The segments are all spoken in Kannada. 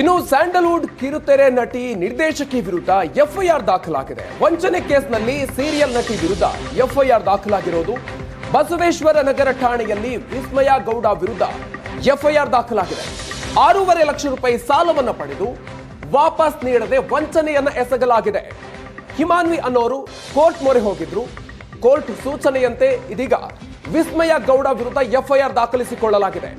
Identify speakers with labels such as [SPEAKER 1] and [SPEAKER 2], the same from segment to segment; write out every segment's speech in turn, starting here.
[SPEAKER 1] ಇನ್ನು ಸ್ಯಾಂಡಲ್ವುಡ್ ಕಿರುತೆರೆ ನಟಿ ನಿರ್ದೇಶಕಿ ವಿರುದ್ಧ ಎಫ್ಐಆರ್ ದಾಖಲಾಗಿದೆ. ವಂಚನೆ ಕೇಸ್ನಲ್ಲಿ ಸೀರಿಯಲ್ ನಟಿ ವಿರುದ್ಧ ಎಫ್ಐಆರ್ ದಾಖಲಾಗಿರೋದು ಬಸವೇಶ್ವರ ನಗರ ಠಾಣೆಯಲ್ಲಿ ವಿಸ್ಮಯ ಗೌಡ ವಿರುದ್ಧ ಎಫ್ಐಆರ್ ದಾಖಲಾಗಿದೆ. ಆರೂವರೆ ಲಕ್ಷ ರೂಪಾಯಿ ಸಾಲವನ್ನು ಪಡೆದು ವಾಪಸ್ ನೀಡದೆ ವಂಚನೆಯನ್ನು ಎಸಗಲಾಗಿದೆ. ಹಿಮಾನ್ವಿ ಅನ್ನೋರು ಕೋರ್ಟ್ ಮೊರೆ ಹೋಗಿದ್ರು. ಕೋರ್ಟ್ ಸೂಚನೆಯಂತೆ ಇದೀಗ ವಿಸ್ಮಯ ಗೌಡ ವಿರುದ್ಧ ಎಫ್ಐಆರ್ ದಾಖಲಿಸಿಕೊಳ್ಳಲಾಗಿದೆ.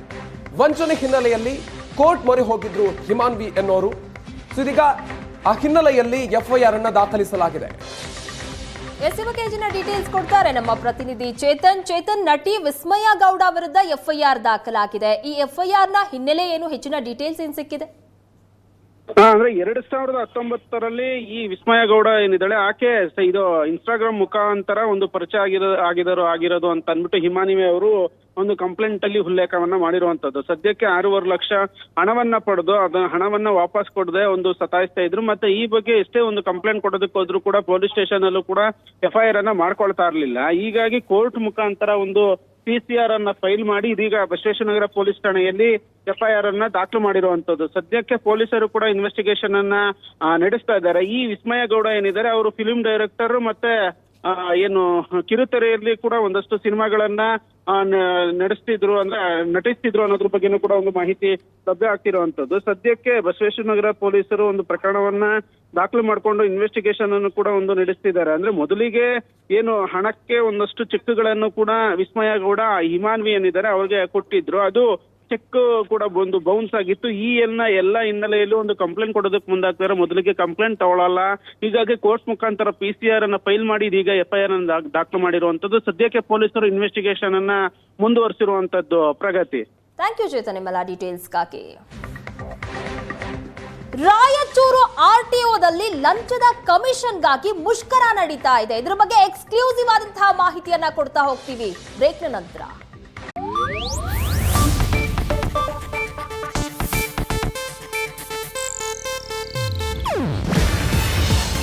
[SPEAKER 1] ವಂಚನೆ ಹಿನ್ನೆಲೆಯಲ್ಲಿ ಕೋರ್ಟ್ ಮೊರೆ ಹೋಗಿದ್ರು ಹಿಮಾನ್ವಿ ಎನ್ನೋರು. ಸೊ ಇದೀಗ ಆ ಹಿನ್ನೆಲೆಯಲ್ಲಿ ಎಫ್ಐಆರ್ ಅನ್ನು ದಾಖಲಿಸಲಾಗಿದೆ.
[SPEAKER 2] ಎಸ್ ಬಗ್ಗೆ ಡೀಟೇಲ್ಸ್ ಕೊಡ್ತಾರೆ ನಮ್ಮ ಪ್ರತಿನಿಧಿ ಚೇತನ್. ಚೇತನ್ ನಟಿ ವಿಸ್ಮಯ ಗೌಡ ವಿರುದ್ಧ ಎಫ್ಐಆರ್ ದಾಖಲಾಗಿದೆ. ಈ ಎಫ್ಐಆರ್ನ ಹಿನ್ನೆಲೆ ಏನು ಹೆಚ್ಚಿನ ಡೀಟೇಲ್ಸ್ ಏನು ಸಿಕ್ಕಿದೆ?
[SPEAKER 3] ಅಂದ್ರೆ ಎರಡ್ ಸಾವಿರದ ಹತ್ತೊಂಬತ್ತರಲ್ಲಿ ಈ ವಿಸ್ಮಯ ಗೌಡ ಏನಿದ್ದಾಳೆ, ಆಕೆ ಇದು ಇನ್ಸ್ಟಾಗ್ರಾಮ್ ಮುಖಾಂತರ ಒಂದು ಪರಿಚಯ ಆಗಿರೋ, ಆಗಿದರು, ಆಗಿರೋದು ಅಂತ ಅಂದ್ಬಿಟ್ಟು ಹಿಮಾನಿವೆ ಅವರು ಒಂದು ಕಂಪ್ಲೇಂಟ್ ಅಲ್ಲಿ ಉಲ್ಲೇಖವನ್ನ ಮಾಡಿರುವಂತದ್ದು. ಸದ್ಯಕ್ಕೆ ಆರೂವರೆ ಲಕ್ಷ ಹಣವನ್ನ ಪಡೆದು ಅದನ್ನ ಹಣವನ್ನ ವಾಪಸ್ ಕೊಡದೆ ಒಂದು ಸತಾಯಿಸ್ತಾ ಇದ್ರು. ಮತ್ತೆ ಈ ಬಗ್ಗೆ ಎಷ್ಟೇ ಒಂದು ಕಂಪ್ಲೇಂಟ್ ಕೊಡೋದಕ್ಕೆ ಹೋದ್ರು ಕೂಡ ಪೊಲೀಸ್ ಸ್ಟೇಷನ್ ಅಲ್ಲೂ ಕೂಡ ಎಫ್ಐಆರ್ ಅನ್ನ ಮಾಡ್ಕೊಳ್ತಾ ಇರ್ಲಿಲ್ಲ. ಹೀಗಾಗಿ ಕೋರ್ಟ್ ಮುಖಾಂತರ ಒಂದು ಪಿ ಸಿ ಆರ್ ಅನ್ನ ಫೈಲ್ ಮಾಡಿ ಇದೀಗ ಬಸವೇಶ್ವರನಗರ ಪೊಲೀಸ್ ಠಾಣೆಯಲ್ಲಿ ಎಫ್ಐಆರ್ ಅನ್ನ ದಾಖಲು ಮಾಡಿರುವಂತದ್ದು ಸದ್ಯಕ್ಕೆ ಪೊಲೀಸರು ಕೂಡ ಇನ್ವೆಸ್ಟಿಗೇಷನ್ ಅನ್ನ ನಡೆಸ್ತಾ ಇದ್ದಾರೆ. ಈ ವಿಸ್ಮಯ ಗೌಡ ಏನಿದ್ದಾರೆ, ಅವರು ಫಿಲ್ಮ್ ಡೈರೆಕ್ಟರ್ ಮತ್ತೆ ಏನು, ಕಿರುತೆರೆಯಲ್ಲಿ ಕೂಡ ಒಂದಷ್ಟು ಸಿನಿಮಾಗಳನ್ನ ನಡೆಸ್ತಿದ್ರು ಅಂದ್ರೆ, ನಟಿಸ್ತಿದ್ರು ಅನ್ನೋದ್ರ ಬಗ್ಗೆನೂ ಕೂಡ ಒಂದು ಮಾಹಿತಿ ಲಭ್ಯ ಆಗ್ತಿರುವಂತದ್ದು ಸದ್ಯಕ್ಕೆ ಬಸವೇಶ್ವರನಗರ ಪೊಲೀಸರು ಒಂದು ಪ್ರಕರಣವನ್ನ ದಾಖಲು ಮಾಡಿಕೊಂಡು ಇನ್ವೆಸ್ಟಿಗೇಷನ್ ಅನ್ನು ಕೂಡ ಒಂದು ನಡೆಸ್ತಿದ್ದಾರೆ. ಅಂದ್ರೆ ಮೊದಲಿಗೆ ಏನು, ಹಣಕ್ಕೆ ಒಂದಷ್ಟು ಚೆಕ್ಗಳನ್ನು ಕೂಡ ವಿಸ್ಮಯ ಗೌಡ, ಹಿಮಾನ್ವಿ ಏನಿದ್ದಾರೆ, ಅವ್ರಿಗೆ ಕೊಟ್ಟಿದ್ರು. ಅದು ಚೆಕ್ ಕೂಡ ಒಂದು ಬೌನ್ಸ್ ಆಗಿತ್ತು. ಈ ಎಲ್ಲ ಎಲ್ಲ ಹಿನ್ನೆಲೆಯಲ್ಲಿ ಒಂದು ಕಂಪ್ಲೇಂಟ್ ಕೊಡೋದಕ್ಕೆ ಮುಂದಾಗ್ತಾರೆ. ಮೊದಲಿಗೆ ಕಂಪ್ಲೇಂಟ್ ತಗೊಳ್ಳಲ್ಲ ಹೀಗಾಗಿ ಕೋರ್ಟ್ ಮುಖಾಂತರ ಪಿ ಸಿ ಆರ್ ಅನ್ನ ಫೈಲ್ ಮಾಡಿ, ಇದೀಗ ಎಫ್ ಐ ಆರ್ ಅನ್ನು ದಾಖಲು ಮಾಡಿರುವಂತದ್ದು ಸದ್ಯಕ್ಕೆ ಪೊಲೀಸರು ಇನ್ವೆಸ್ಟಿಗೇಷನ್ ಅನ್ನ ಮುಂದುವರಿಸಿರುವಂತದ್ದು Pragathi.
[SPEAKER 2] Thank you Chetan details ಡೀಟೇಲ್ಸ್ಗಾಗಿ Raichur ಆರ್ಟಿಒದಲ್ಲಿ ಲಂಚದ ಕಮಿಷನ್ಗಾಗಿ ಮುಷ್ಕರ ನಡೀತಾ ಇದೆ. ಇದರ ಬಗ್ಗೆ ಎಕ್ಸ್ಕ್ಲೂಸಿವ್ ಆದಂತಹ ಮಾಹಿತಿಯನ್ನ ಕೊಡ್ತಾ ಹೋಗ್ತೀವಿ. ಬ್ರೇಕ್ ನಂತರ.